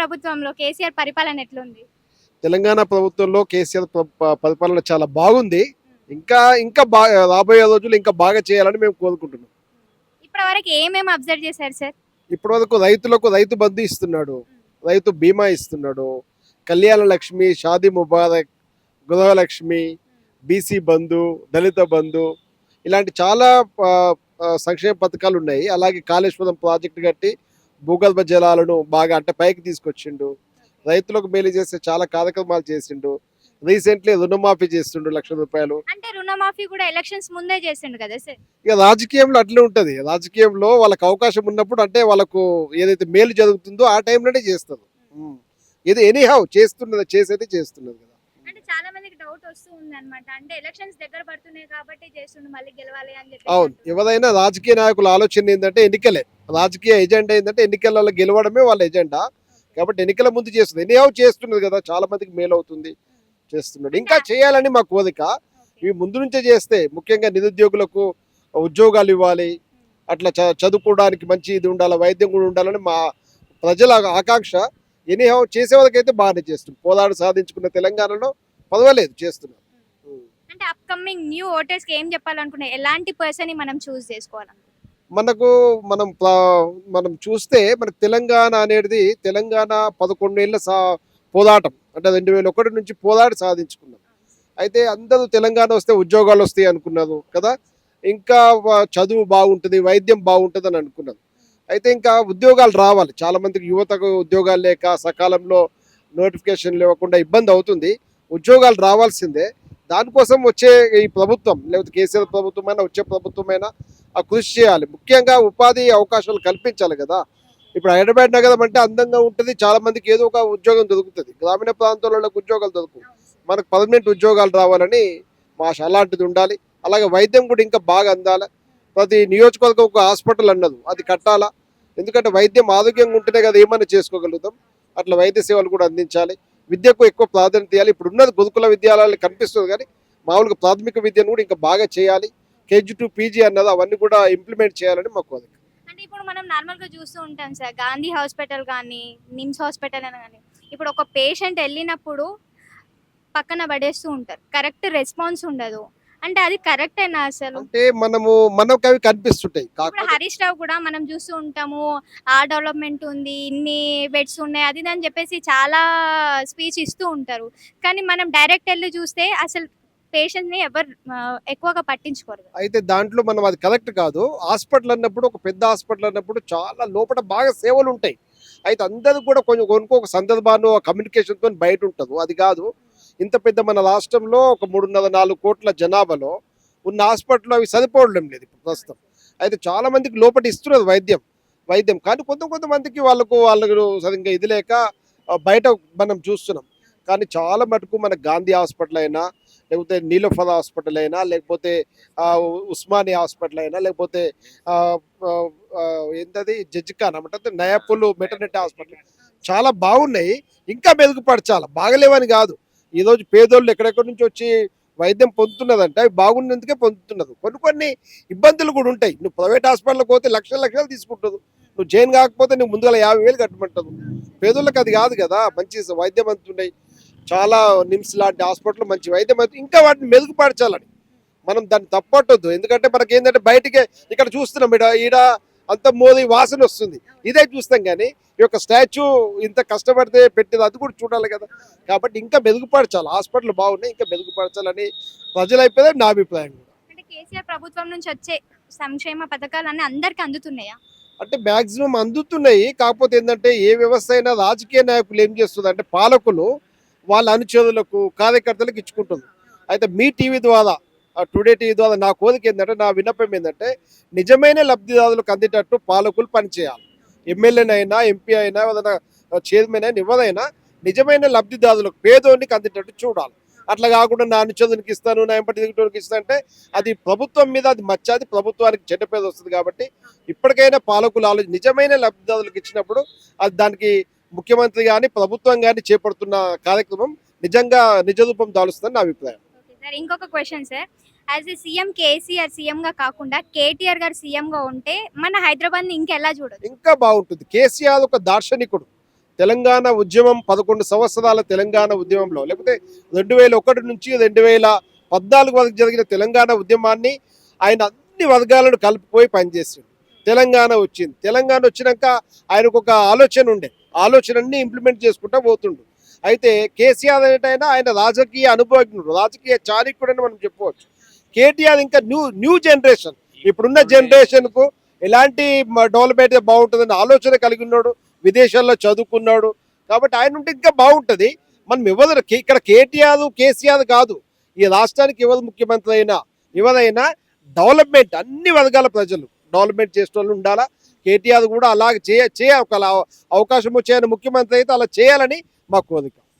ప్రభుత్వంలో కేసీఆర్ పరిపాలన ఎట్లుంది? తెలంగాణ ప్రభుత్వంలో కేసీఆర్ పరిపాలన చాలా బాగుంది. ఇంకా ఇంకా బాగా రాబోయే రోజులు ఇంకా బాగా చేయాలని మేము కోరుకుంటున్నాం. ఇప్పటి వరకు ఏమేమి అబ్జర్వ్ చేశారు సార్? ఇప్పటి వరకు రైతులకు రైతు బంధు ఇస్తున్నాడు. రైతు బీమా ఇస్తున్నాడు. కళ్యాణ లక్ష్మి షాదీ ముబారక్ గృహలక్ష్మి బీసీ బంధు దళిత బంధు ఇలాంటి చాలా సంక్షేమ పథకాలు ఉన్నాయి. అలాగే కాళేశ్వరం ప్రాజెక్టు కట్టి భూగర్భ జలాలను బాగా అంటే పైకి తీసుకొచ్చిండు. రైతులకు మేలు చేసే చాలా కార్యక్రమాలు చేసిండు. రీసెంట్లీ రుణమాఫీ చేస్తుండు లక్ష రూపాయలు. అంటే రుణమాఫీ కూడా ఎలక్షన్స్ ముందే చేసిండు కదా సార్? ఇక రాజకీయంలో అట్లే ఉంటది. రాజకీయంలో వాళ్ళకి అవకాశం ఉన్నప్పుడు అంటే వాళ్ళకు ఏదైతే మేలు జరుగుతుందో ఆ టైంలోనే చేస్తారు. ఇది ఎనీహౌ చేస్తున్నది చేసేది చేస్తున్నది కదా. అంటే చాలా డౌట్ వస్తూ ఉంది అనమాట అంటే ఎలక్షన్స్ దగ్గర పడుతున్నాయి కాబట్టి చేస్తుండు మళ్ళీ గెలవాలి అని చెప్పి అవును. ఎవరైనా రాజకీయ నాయకుల ఆలోచన ఏంటంటే ఎన్నికలే. రాజకీయ ఎజెండా ఏంటంటే ఎన్నికలలో గెలవడమే వాళ్ళ ఎజెండా. కాబట్టి ఎన్నికల ముందు చేస్తుంది. ఎనీహౌ చేస్తున్నది కదా చాలా మందికి మేలు అవుతుంది చేస్తున్నాడు. ఇంకా చేయాలని మా కోరిక ఇవి ముందు నుంచే చేస్తే ముఖ్యంగా నిరుద్యోగులకు ఉద్యోగాలు ఇవ్వాలి. అట్లా చ- చదువుకోవడానికి మంచి ఇది ఉండాలి వైద్యం కూడా ఉండాలని మా ప్రజల ఆకాంక్ష. ఎనీహౌ చేసే వాళ్ళకైతే బాగానే చేస్తుంది. పోరాడు సాధించుకున్న తెలంగాణలో పర్వాలేదు చేస్తున్నారు. అంటే అప్కమింగ్ న్యూ ఓటర్స్కి ఏం చెప్పాలనుకున్నా ఎలాంటి పర్సన్ని మనం చూస్ చేసుకోవాలి మనకు మనం మనం చూస్తే మనకు తెలంగాణ అనేది తెలంగాణ పదకొండేళ్ళ సా పోరాటం. అంటే రెండు వేల ఒకటి నుంచి పోరాడి సాధించుకున్నాం. అయితే అందరూ తెలంగాణ వస్తే ఉద్యోగాలు వస్తాయి అనుకున్నారు కదా. ఇంకా చదువు బాగుంటుంది వైద్యం బాగుంటుంది అని అనుకున్నారు అయితే ఇంకా ఉద్యోగాలు రావాలి. చాలా మందికి యువతకు ఉద్యోగాలు లేక సకాలంలో నోటిఫికేషన్ లేకుండా ఇబ్బంది అవుతుంది. ఉద్యోగాలు రావాల్సిందే. దానికోసం వచ్చే ఈ ప్రభుత్వం లేకపోతే కేసీఆర్ ప్రభుత్వమైనా వచ్చే ప్రభుత్వమైనా ఆ కృషి చేయాలి. ముఖ్యంగా ఉపాధి అవకాశాలు కల్పించాలి కదా. ఇప్పుడు హైదరాబాద్ నగరం అంటే అందంగా ఉంటుంది. చాలా మందికి ఏదో ఒక ఉద్యోగం దొరుకుతుంది. గ్రామీణ ప్రాంతాలలో ఉద్యోగాలు దొరుకు మనకు పర్మనెంట్ ఉద్యోగాలు రావాలని మా అలాంటిది ఉండాలి. అలాగే వైద్యం కూడా ఇంకా బాగా అందాలి. ప్రతి నియోజకవర్గం ఒక హాస్పిటల్ అన్నదు. అది కట్టాలా? ఎందుకంటే వైద్యం ఆరోగ్యంగా ఉంటేనే కదా ఏమైనా చేసుకోగలుగుతాం. అట్లా వైద్య సేవలు కూడా అందించాలి. విద్యకు ఎక్కువ ప్రాధాన్యత ఇవ్వాలి. ఇప్పుడు ఉన్నది గురుకుల విద్యాలయాలు కనిపిస్తుంది కానీ మామూలుగా ప్రాథమిక విద్యను కూడా ఇంకా బాగా చేయాలి. కేజీ టు పీజీ అన్నది అవన్నీ కూడా ఇంప్లిమెంట్ చేయాలని మా కోరిక. అంటే ఇప్పుడు మనం నార్మల్గా చూస్తూ ఉంటాం సార్. గాంధీ హాస్పిటల్ కానీ నిమ్స్ హాస్పిటల్ అని కానీ ఇప్పుడు ఒక పేషెంట్ వెళ్ళినప్పుడు పక్కన పడేస్తూ ఉంటారు. కరెక్ట్ రెస్పాన్స్ ఉండదు. అంటే అది కరెక్టేనా అసలు? అంటే మనము మనకు అవి కనిపిస్తుంటాయి. ఇప్పుడు కాకపోతే హరీష్ రావు కూడా మనం చూస్తూ ఉంటాము ఆ డెవలప్మెంట్ ఉంది ఇన్ని బెడ్స్ ఉన్నాయి అది ఇది అని చెప్పేసి చాలా స్పీచ్ ఇస్తూ ఉంటారు. కానీ మనం డైరెక్ట్ వెళ్ళి చూస్తే అసలు పేషెంట్ని ఎవరు ఆ, ఎక్కువగా పట్టించుకోరు. అయితే దాంట్లో మనం అది కరెక్ట్ కాదు. హాస్పిటల్ అన్నప్పుడు ఒక పెద్ద హాస్పిటల్ అన్నప్పుడు చాలా లోపల బాగా సేవలు ఉంటాయి. అయితే అందరూ కూడా కొంచెం కొనుక్కో ఒక సందర్భాన్ని కమ్యూనికేషన్తో బయట ఉంటుంది అది కాదు. ఇంత పెద్ద మన రాష్ట్రంలో ఒక మూడున్నర నాలుగు కోట్ల జనాభాలో ఉన్న హాస్పిటల్ అవి సరిపోవడం లేదు ఇప్పుడు ప్రస్తుతం. అయితే చాలా మందికి లోపల ఇస్తున్నారు వైద్యం వైద్యం. కానీ కొంత కొంతమందికి వాళ్ళకు వాళ్ళకు సరిగ్గా ఇది లేక బయట మనం చూస్తున్నాం. కానీ చాలా మటుకు మన గాంధీ హాస్పిటల్ అయినా లేకపోతే నీలోఫర్ హాస్పిటల్ అయినా లేకపోతే ఆ, ఉస్మానియా హాస్పిటల్ అయినా లేకపోతే ఏంటది? జడ్జిఖాన్ అంటే నయాపుల్ మెటర్నిటీ హాస్పిటల్. చాలా బాగున్నాయి. ఇంకా మెరుగుపరచాలి. బాగలేవని కాదు. ఈరోజు పేదోళ్ళు ఎక్కడెక్కడి నుంచి వచ్చి వైద్యం పొందుతున్నదంటే అవి బాగున్నందుకే పొందుతున్నది. కొన్ని కొన్ని ఇబ్బందులు కూడా ఉంటాయి. నువ్వు ప్రైవేట్ హాస్పిటల్కి పోతే లక్షల లక్షలు తీసుకుంటుంది నువ్వు జైన్ కాకపోతే నువ్వు ముందుగా యాభై వేలు కట్టమంటావు. పేదోళ్ళకి అది కాదు కదా. మంచి వైద్యం అందుతున్నాయి. చాలా నిమ్స్ లాంటి హాస్పిటల్ మంచి వైద్యం అవుతుంది ఇంకా వాటిని మెరుగుపరచాలని. మనం దాన్ని తప్పట్టొద్దు ఎందుకంటే మనకి ఏంటంటే బయటికే ఇక్కడ చూస్తున్నాం. ఈడ ఈడ అంత మోది వాసన వస్తుంది. ఇదే చూస్తాం కానీ ఈ యొక్క స్టాచ్యూ ఇంత కష్టపడితే పెట్టేది అది కూడా చూడాలి కదా. కాబట్టి ఇంకా మెరుగుపరచాలి. హాస్పిటల్ బాగున్నాయి ఇంకా మెరుగుపరచాలని ప్రజలైపోతే నా అభిప్రాయం అంటే కేసీఆర్ ప్రభుత్వం నుంచి వచ్చే సంక్షేమ పథకాలన్నీ అందరికి అందుతున్నాయా? అంటే మాక్సిమం అందుతున్నాయి. కాకపోతే ఏంటంటే ఏ వ్యవస్థ అయినా రాజకీయ నాయకులు ఏం చేస్తుంది అంటే పాలకులు వాళ్ళ అనుచరులకు కార్యకర్తలకు ఇచ్చుకుంటుంది. అయితే మీ టీవీ ద్వారా టుడే టీవీ ద్వారా నా కోరిక ఏంటంటే నా విన్నపం ఏంటంటే నిజమైన లబ్ధిదారులకు అందేటట్టు పాలకులు పనిచేయాలి. ఎమ్మెల్యేనైనా ఎంపీ అయినా ఏదైనా చైర్మన్ అయినా ఎవరైనా నిజమైన లబ్ధిదారులకు పేదోనికి అందేటట్టు చూడాలి. అట్లా కాకుండా నా అనుచరునికి ఇస్తాను నా ఎంపటి దిగుటోనికి ఇస్తాను అంటే అది ప్రభుత్వం మీద అది మచ్చాది ప్రభుత్వానికి చెడ్డ పేద వస్తుంది కాబట్టి ఇప్పటికైనా పాలకులు ఆలోచన నిజమైన లబ్ధిదారులకు ఇచ్చినప్పుడు అది దానికి ముఖ్యమంత్రి కానీ ప్రభుత్వం కానీ చేపడుతున్న కార్యక్రమం నిజంగా నిజ రూపం దాలుస్తుందని నా అభిప్రాయం. సార్ ఇంకొక question sir as a CM KCR సీఎంగా కాకుండా కేటీఆర్ గారు సీఎంగా ఉంటే మన హైదరాబాద్ ఇంకెలా చూడదు ఇంకా బాగుంటుంది. కేసీఆర్ ఒక దార్శనికుడు. తెలంగాణ ఉద్యమం పదకొండు సంవత్సరాల తెలంగాణ ఉద్యమంలో లేకపోతే రెండు వేల ఒకటి నుంచి రెండు వేల పద్నాలుగు వరకు జరిగిన తెలంగాణ ఉద్యమాన్ని ఆయన అన్ని వర్గాలను కలిపిపోయి పనిచేసిండు. తెలంగాణ వచ్చింది. తెలంగాణ వచ్చినాక ఆయనకు ఒక ఆలోచన ఉండే. ఆలోచనని ఇంప్లిమెంట్ చేసుకుంటా పోతుండు. అయితే కేసీఆర్ అనేటైనా ఆయన రాజకీయ అనుభవజ్ఞుడు రాజకీయ చారికుడు అని మనం చెప్పవచ్చు కేటీఆర్ ఇంకా న్యూ న్యూ జనరేషన్. ఇప్పుడున్న జనరేషన్కు ఎలాంటి డెవలప్మెంట్ బాగుంటుందని ఆలోచన కలిగి ఉన్నాడు. విదేశాల్లో చదువుకున్నాడు. కాబట్టి ఆయన ఉంటే ఇంకా బాగుంటది. మనం ఎవరు ఇక్కడ కేటీఆర్ కేసీఆర్ కాదు. ఈ రాష్ట్రానికి ఎవరు ముఖ్యమంత్రి అయినా ఎవరైనా డెవలప్మెంట్ అన్ని వర్గాల ప్రజలు డెవలప్మెంట్ చేసే వాళ్ళు ఉండాలా? కేటీఆర్ కూడా అలాగే చేయ చేయ ఒక అవకాశం వచ్చే ఆయన ముఖ్యమంత్రి అయితే అలా చేయాలని మా కోరిక